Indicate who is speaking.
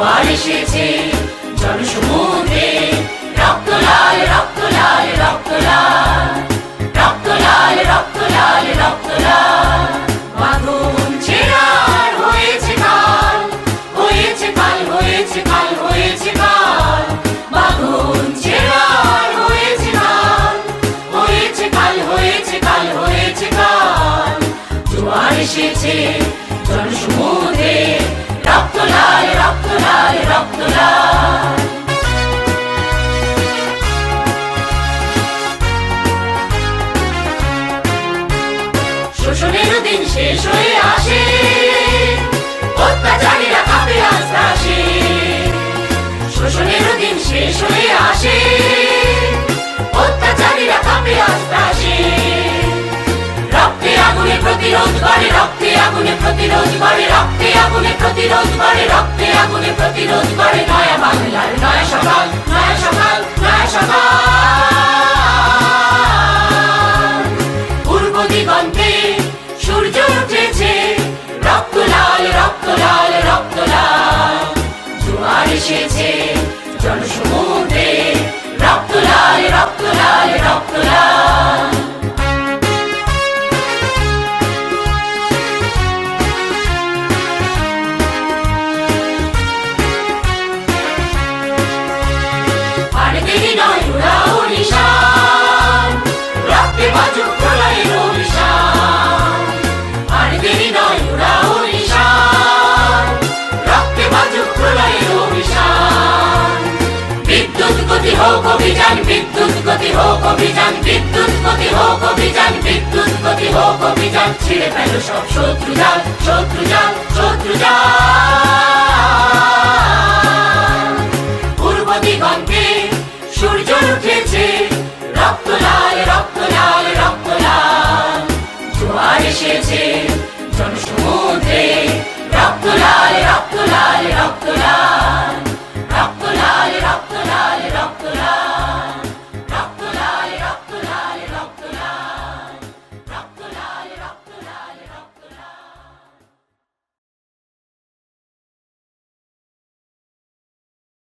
Speaker 1: এসেছে, জনসমুদ্রে রক্ত লাল রক্ত লাল রক্ত লাল রক্ত লাল রক্ত লাল রক্ত লাল বাঁধন ছেড়ার হয়েছে কাল হয়েছে কাল হয়েছে কাল হয়েছে কাল। বাঁধন ছেড়ার হয়েছে কাল হয়েছে কাল হয়েছে কাল হয়েছে কাল। জোয়ার এসেছে, জনসমুদ্রে রক্ত লাল রক্ত আগুনে প্রতিরোধ করে রক্তে আগুনে প্রতিরোধ করে রক্তে আগুনে প্রতিরোধ রক্তে আগুনে প্রতিরোধ করে নয়া বাংলার নয়া সকাল নয়া সকাল নয়া সকাল। পূর্ব দিগন্তে সূর্য উঠেছে, রক্ত লাল রক্ত লাল রক্ত লাল। জোয়ার এসেছে জনসমুদ্রে, রক্ত লাল রক্ত লাল, রক্ত হোক অভিযান, বিদ্যুৎ গতি হোক অভিযান, বিদ্যুৎ গতি হোক অভিযান, বিদ্যুৎ গতি হোক অভিযান, ছিঁড়ে ফেলো সব শত্রু জাল শত্রু জাল শত্রু জাল। পূর্ব দিগন্তে সূর্য উঠেছে, রক্ত লাল রক্ত লাল রক্ত লাল। জোয়ার এসেছে জনসমুদ্রে, রক্ত লাল রক্ত লাল রক্ত লাল।